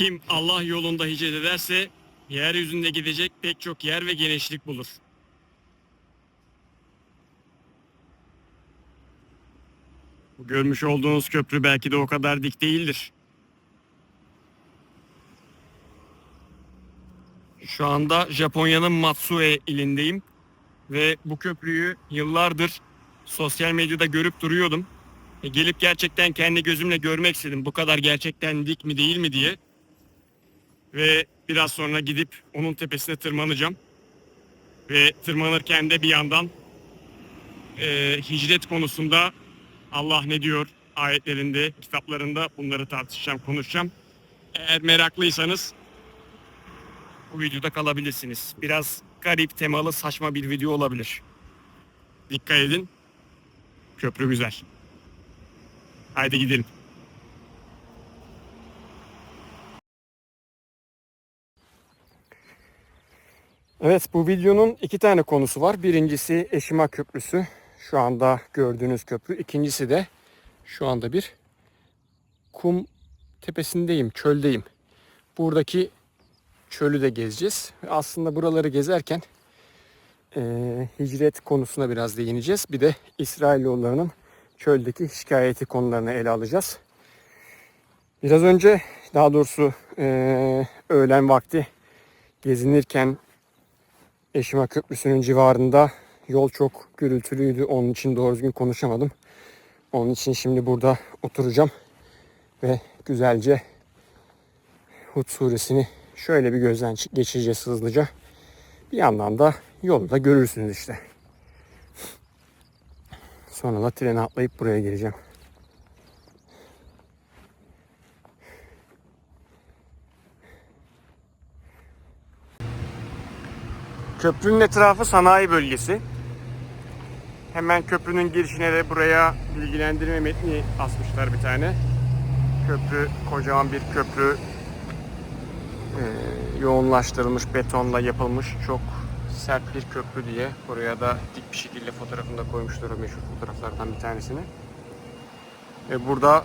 Kim Allah yolunda hicret ederse yeryüzünde gidecek pek çok yer ve genişlik bulur. Bu görmüş olduğunuz köprü belki de o kadar dik değildir. Şu anda Japonya'nın Matsue ilindeyim ve bu köprüyü yıllardır sosyal medyada görüp duruyordum. E, gelip gerçekten kendi gözümle görmek istedim. Bu kadar gerçekten dik mi değil mi diye. Ve biraz sonra gidip onun tepesine tırmanacağım. Ve tırmanırken de bir yandan e, hicret konusunda Allah ne diyor ayetlerinde, kitaplarında bunları tartışacağım, konuşacağım. Eğer meraklıysanız bu videoda kalabilirsiniz. Biraz garip, temalı, saçma bir video olabilir. Dikkat edin. Köprü güzel. Haydi gidelim. Evet bu videonun iki tane konusu var. Birincisi Eşima Köprüsü. Şu anda gördüğünüz köprü. İkincisi de şu anda bir kum tepesindeyim, çöldeyim. Buradaki çölü de gezeceğiz. Aslında buraları gezerken eee, hicret konusuna biraz değineceğiz. Bir de İsrailoğullarının çöldeki şikayeti konularını ele alacağız. Biraz önce daha doğrusu eee, öğlen vakti gezinirken Eşima Köprüsü'nün civarında yol çok gürültülüydü. Onun için doğru düzgün konuşamadım. Onun için şimdi burada oturacağım ve güzelce Hud suresini şöyle bir gözden geçireceğiz hızlıca. Bir yandan da yolu da görürsünüz işte. Sonra da trene atlayıp buraya geleceğim. Köprünün etrafı sanayi bölgesi. Hemen köprünün girişine de buraya bilgilendirme metni asmışlar bir tane. Köprü kocaman bir köprü. Ee, yoğunlaştırılmış betonla yapılmış çok sert bir köprü diye. Buraya da dik bir şekilde fotoğrafını da koymuşlar o meşhur fotoğraflardan bir tanesini. Ve burada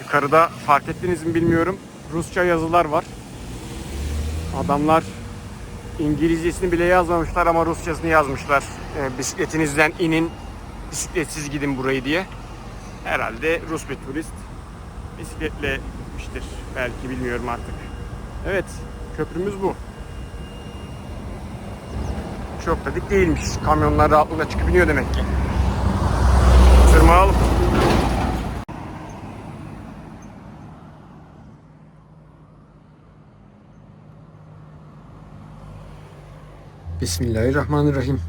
yukarıda fark ettiniz mi bilmiyorum. Rusça yazılar var. Adamlar İngilizcesini bile yazmamışlar ama Rusçasını yazmışlar. Ee, bisikletinizden inin, bisikletsiz gidin burayı diye. Herhalde Rus bir turist. Bisikletle gitmiştir. Belki bilmiyorum artık. Evet, köprümüz bu. Çok da dik değilmiş. Kamyonlar rahatlıkla çıkıp iniyor demek ki. Tırmanalım. Bismillahirrahmanirrahim.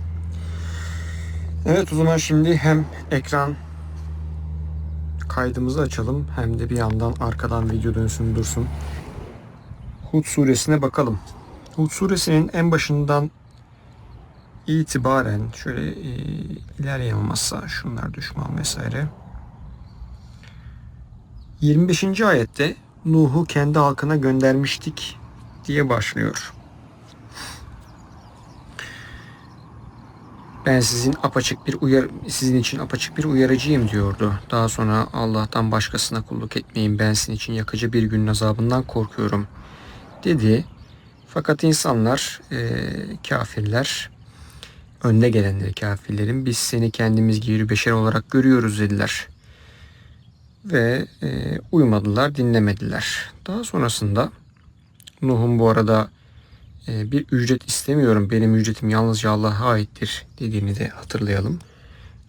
Evet o zaman şimdi hem ekran kaydımızı açalım hem de bir yandan arkadan video dönsün dursun. Hud suresine bakalım. Hud suresinin en başından itibaren şöyle e, ilerleyemezse şunlar düşman vesaire. 25. ayette Nuh'u kendi halkına göndermiştik diye başlıyor. Ben sizin apaçık bir uyar sizin için apaçık bir uyarıcıyım diyordu. Daha sonra Allah'tan başkasına kulluk etmeyin. Ben sizin için yakıcı bir günün azabından korkuyorum dedi. Fakat insanlar e, kafirler önde gelenleri kafirlerin biz seni kendimiz gibi beşer olarak görüyoruz dediler. Ve e, uymadılar, dinlemediler. Daha sonrasında Nuh'un bu arada bir ücret istemiyorum. Benim ücretim yalnızca Allah'a aittir dediğini de hatırlayalım.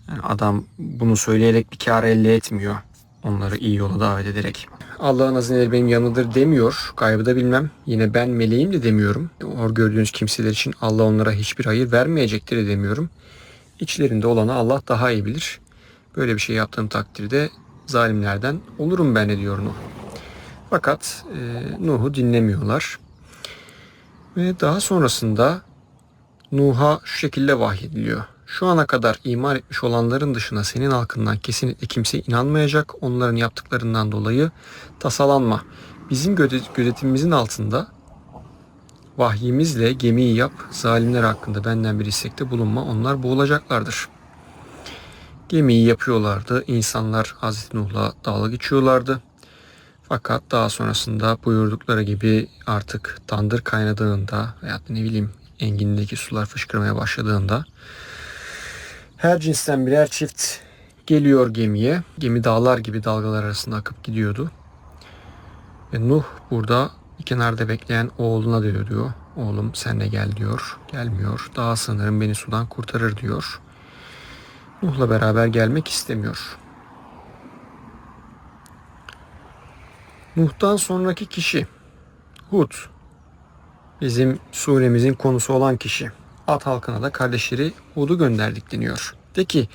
Yani adam bunu söyleyerek bir kar elde etmiyor. Onları iyi yola davet ederek. Allah'ın hazineleri benim yanımdadır demiyor. Gaybı da bilmem. Yine ben meleğim de demiyorum. O gördüğünüz kimseler için Allah onlara hiçbir hayır vermeyecektir de demiyorum. İçlerinde olanı Allah daha iyi bilir. Böyle bir şey yaptığım takdirde zalimlerden olurum ben de diyor Nuh. Fakat e, Nuh'u dinlemiyorlar. Ve daha sonrasında Nuh'a şu şekilde vahyediliyor. Şu ana kadar iman etmiş olanların dışında senin halkından kesinlikle kimse inanmayacak. Onların yaptıklarından dolayı tasalanma. Bizim göze- gözetimimizin altında vahyimizle gemiyi yap. Zalimler hakkında benden bir istekte bulunma. Onlar boğulacaklardır. Gemiyi yapıyorlardı. İnsanlar Hazreti Nuh'la dalga geçiyorlardı. Fakat daha sonrasında buyurdukları gibi artık tandır kaynadığında veya ne bileyim engindeki sular fışkırmaya başladığında her cinsten birer çift geliyor gemiye. Gemi dağlar gibi dalgalar arasında akıp gidiyordu. Ve Nuh burada kenarda bekleyen oğluna diyor diyor. Oğlum sen de gel diyor. Gelmiyor. Daha sanırım beni sudan kurtarır diyor. Nuh'la beraber gelmek istemiyor. Nuh'tan sonraki kişi Hud. Bizim suremizin konusu olan kişi. At halkına da kardeşleri Hud'u gönderdik deniyor. De ki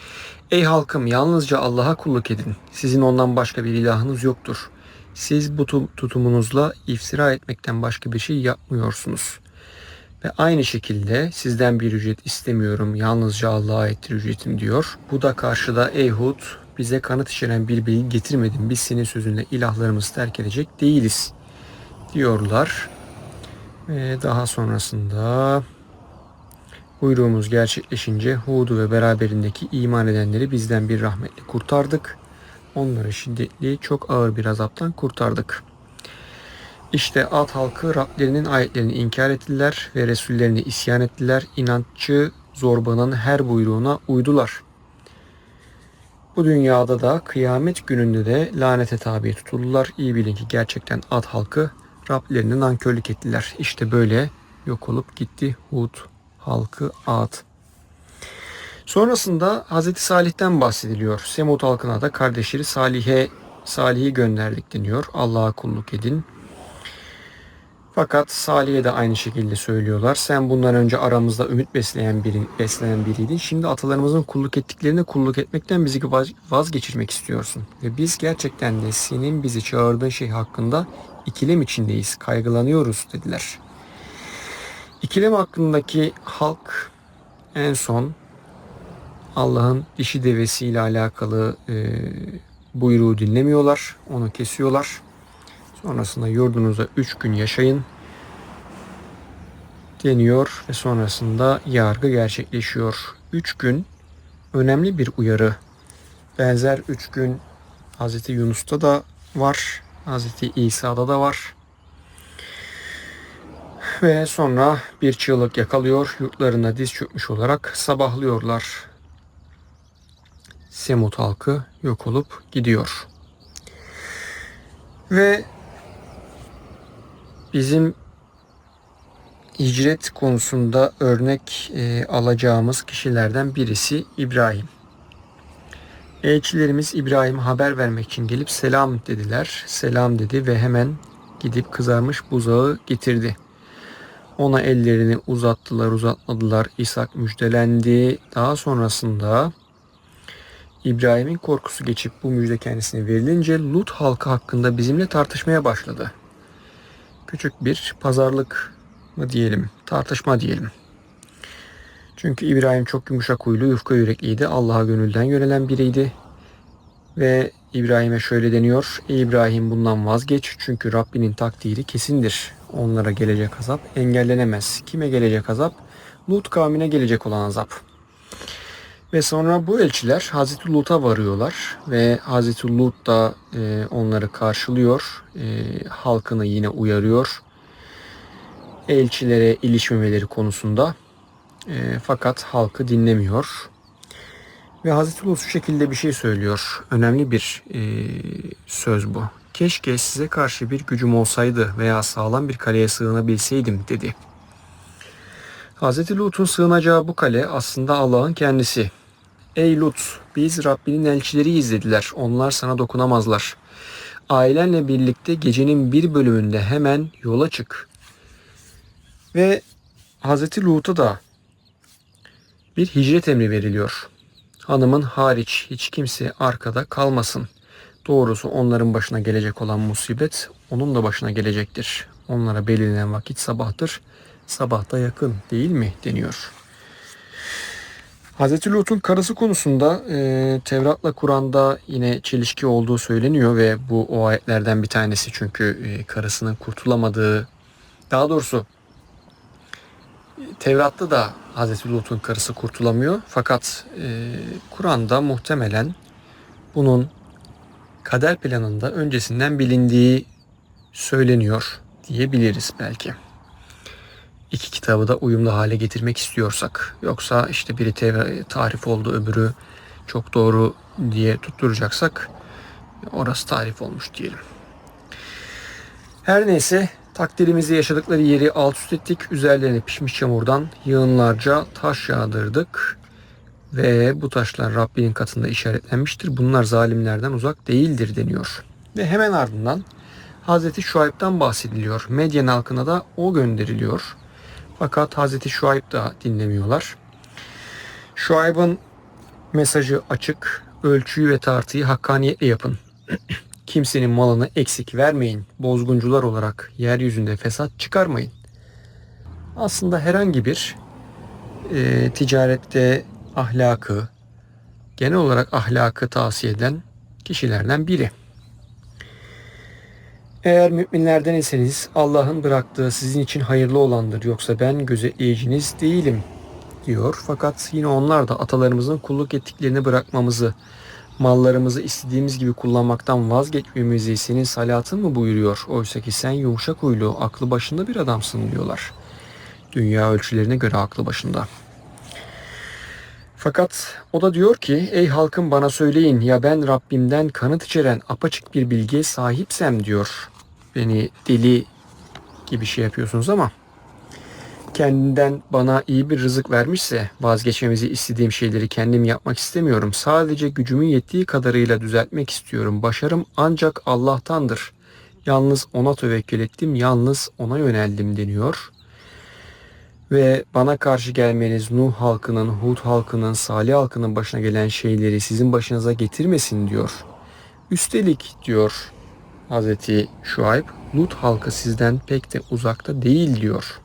ey halkım yalnızca Allah'a kulluk edin. Sizin ondan başka bir ilahınız yoktur. Siz bu tutumunuzla iftira etmekten başka bir şey yapmıyorsunuz. Ve aynı şekilde sizden bir ücret istemiyorum. Yalnızca Allah'a aittir ücretim diyor. Bu da karşıda ey Hud bize kanıt içeren bir bilgi getirmedin. Biz senin sözünle ilahlarımızı terk edecek değiliz diyorlar. Ve daha sonrasında buyruğumuz gerçekleşince Hud'u ve beraberindeki iman edenleri bizden bir rahmetle kurtardık. Onları şiddetli, çok ağır bir azaptan kurtardık. İşte Ad halkı Rablerinin ayetlerini inkar ettiler ve Resullerini isyan ettiler. İnanççı zorbanın her buyruğuna uydular. Bu dünyada da kıyamet gününde de lanete tabi tutuldular. İyi bilin ki gerçekten Ad halkı Rablerine nankörlük ettiler. İşte böyle yok olup gitti Hud halkı Ad. Sonrasında Hz. Salih'ten bahsediliyor. Semud halkına da kardeşleri Salih'e Salih'i gönderdik deniyor. Allah'a kulluk edin. Fakat Salih'e de aynı şekilde söylüyorlar. Sen bundan önce aramızda ümit besleyen biri, besleyen biriydin. Şimdi atalarımızın kulluk ettiklerine kulluk etmekten bizi vazgeçirmek istiyorsun. Ve biz gerçekten de senin bizi çağırdığın şey hakkında ikilem içindeyiz, kaygılanıyoruz dediler. İkilem hakkındaki halk en son Allah'ın dişi devesiyle alakalı e, buyruğu dinlemiyorlar. Onu kesiyorlar. Sonrasında yurdunuza üç gün yaşayın deniyor ve sonrasında yargı gerçekleşiyor. Üç gün önemli bir uyarı. Benzer üç gün Hz. Yunus'ta da var. Hz. İsa'da da var. Ve sonra bir çığlık yakalıyor. Yurtlarına diz çökmüş olarak sabahlıyorlar. Semut halkı yok olup gidiyor. Ve bizim hicret konusunda örnek e, alacağımız kişilerden birisi İbrahim. Elçilerimiz İbrahim haber vermek için gelip selam dediler. Selam dedi ve hemen gidip kızarmış buzağı getirdi. Ona ellerini uzattılar uzatmadılar. İshak müjdelendi. Daha sonrasında İbrahim'in korkusu geçip bu müjde kendisine verilince Lut halkı hakkında bizimle tartışmaya başladı. Küçük bir pazarlık mı diyelim, tartışma diyelim. Çünkü İbrahim çok yumuşak huylu, yufka yürekliydi. Allah'a gönülden yönelen biriydi. Ve İbrahim'e şöyle deniyor. İbrahim bundan vazgeç çünkü Rabbinin takdiri kesindir. Onlara gelecek azap engellenemez. Kime gelecek azap? Lut kavmine gelecek olan azap. Ve sonra bu elçiler Hazreti Lut'a varıyorlar ve Hazreti Lut da e, onları karşılıyor. E, halkını yine uyarıyor. Elçilere ilişmemeleri konusunda. E, fakat halkı dinlemiyor. Ve Hazreti Lut şu şekilde bir şey söylüyor. Önemli bir e, söz bu. Keşke size karşı bir gücüm olsaydı veya sağlam bir kaleye sığınabilseydim dedi. Hazreti Lut'un sığınacağı bu kale aslında Allah'ın kendisi. Ey Lut, biz Rabbinin elçileriyiz dediler. Onlar sana dokunamazlar. Ailenle birlikte gecenin bir bölümünde hemen yola çık. Ve Hazreti Lut'a da bir hicret emri veriliyor. Hanımın hariç hiç kimse arkada kalmasın. Doğrusu onların başına gelecek olan musibet onun da başına gelecektir. Onlara belirlenen vakit sabahtır. Sabahta yakın değil mi deniyor. Hazreti Lut'un karısı konusunda e, Tevrat'la Kur'an'da yine çelişki olduğu söyleniyor ve bu o ayetlerden bir tanesi çünkü e, karısının kurtulamadığı daha doğrusu Tevrat'ta da Hazreti Lut'un karısı kurtulamıyor fakat e, Kur'an'da muhtemelen bunun kader planında öncesinden bilindiği söyleniyor diyebiliriz belki. İki kitabı da uyumlu hale getirmek istiyorsak. Yoksa işte biri tarif oldu öbürü çok doğru diye tutturacaksak orası tarif olmuş diyelim. Her neyse takdirimizi yaşadıkları yeri alt üst ettik. Üzerlerine pişmiş çamurdan yığınlarca taş yağdırdık. Ve bu taşlar Rabbinin katında işaretlenmiştir. Bunlar zalimlerden uzak değildir deniyor. Ve hemen ardından Hazreti Şuayb'dan bahsediliyor. Medyen halkına da o gönderiliyor. Fakat Hazreti Şuayb da dinlemiyorlar. Şuayb'ın mesajı açık. Ölçüyü ve tartıyı hakkaniyetle yapın. Kimsenin malını eksik vermeyin. Bozguncular olarak yeryüzünde fesat çıkarmayın. Aslında herhangi bir e, ticarette ahlakı, genel olarak ahlakı tavsiye eden kişilerden biri. Eğer müminlerden iseniz Allah'ın bıraktığı sizin için hayırlı olandır yoksa ben gözetleyiciniz değilim diyor. Fakat yine onlar da atalarımızın kulluk ettiklerini bırakmamızı, mallarımızı istediğimiz gibi kullanmaktan vazgeçmemizi senin salatın mı buyuruyor? Oysa ki sen yumuşak huylu, aklı başında bir adamsın diyorlar. Dünya ölçülerine göre aklı başında. Fakat o da diyor ki ey halkım bana söyleyin ya ben Rabbimden kanıt içeren apaçık bir bilgiye sahipsem diyor. Beni deli gibi şey yapıyorsunuz ama kendinden bana iyi bir rızık vermişse vazgeçmemizi istediğim şeyleri kendim yapmak istemiyorum. Sadece gücümün yettiği kadarıyla düzeltmek istiyorum. Başarım ancak Allah'tandır. Yalnız ona tevekkül ettim, yalnız ona yöneldim deniyor. Ve bana karşı gelmeniz Nuh halkının, Hud halkının, Salih halkının başına gelen şeyleri sizin başınıza getirmesin diyor. Üstelik diyor Hazreti Şuayb, Lut halkı sizden pek de uzakta değil diyor.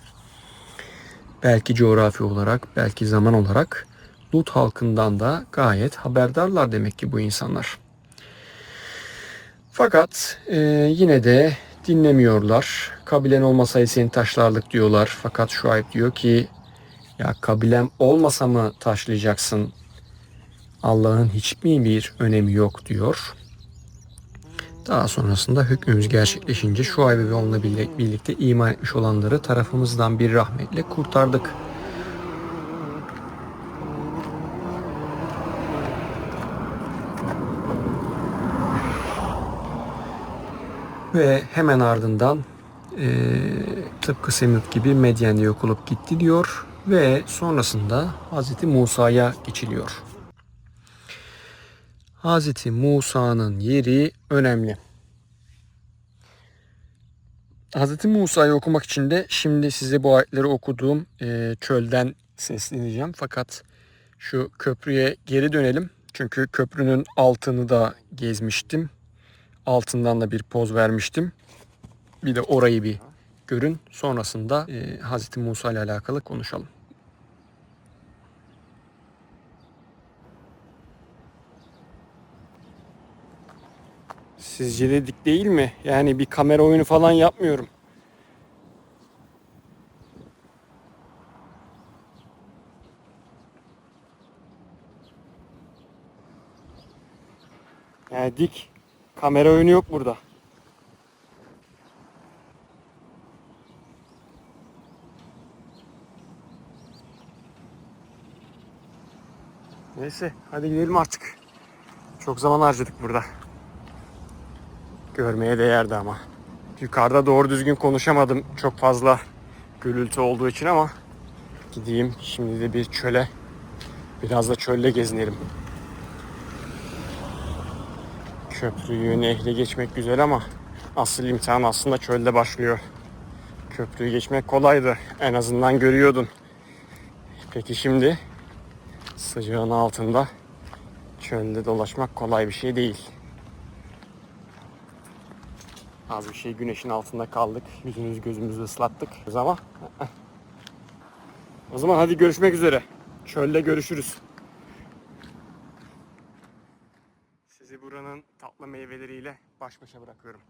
Belki coğrafi olarak, belki zaman olarak Lut halkından da gayet haberdarlar demek ki bu insanlar. Fakat e, yine de dinlemiyorlar. Kabilen olmasaydı seni taşlarlık diyorlar. Fakat Şuayb diyor ki ya kabilem olmasa mı taşlayacaksın? Allah'ın hiçbir bir önemi yok diyor. Daha sonrasında hükmümüz gerçekleşince Şuayb'i ve onunla birlik- birlikte iman etmiş olanları tarafımızdan bir rahmetle kurtardık. Ve hemen ardından eee tıpkı Semut gibi Medyen'de yok olup gitti diyor ve sonrasında Hazreti Musa'ya geçiliyor. Hazreti Musa'nın yeri önemli. Hazreti Musa'yı okumak için de şimdi size bu ayetleri okuduğum eee, çölden sesleneceğim. Fakat şu köprüye geri dönelim. Çünkü köprünün altını da gezmiştim. Altından da bir poz vermiştim. Bir de orayı bir görün. Sonrasında eee Hazreti Musa ile alakalı konuşalım. Sizce de dik değil mi? Yani bir kamera oyunu falan yapmıyorum. Yani dik. Kamera oyunu yok burada. Neyse hadi gidelim artık. Çok zaman harcadık burada. Görmeye değerdi ama. Yukarıda doğru düzgün konuşamadım çok fazla gürültü olduğu için ama gideyim şimdi de bir çöle biraz da çölde gezinelim. Köprüyü nehri geçmek güzel ama asıl imtihan aslında çölde başlıyor. Köprüyü geçmek kolaydı. En azından görüyordun. Peki şimdi sıcağın altında çölde dolaşmak kolay bir şey değil. Az bir şey güneşin altında kaldık. Yüzümüzü gözümüzü ıslattık. Ama o zaman hadi görüşmek üzere. Çölde görüşürüz. Baş başa bırakıyorum.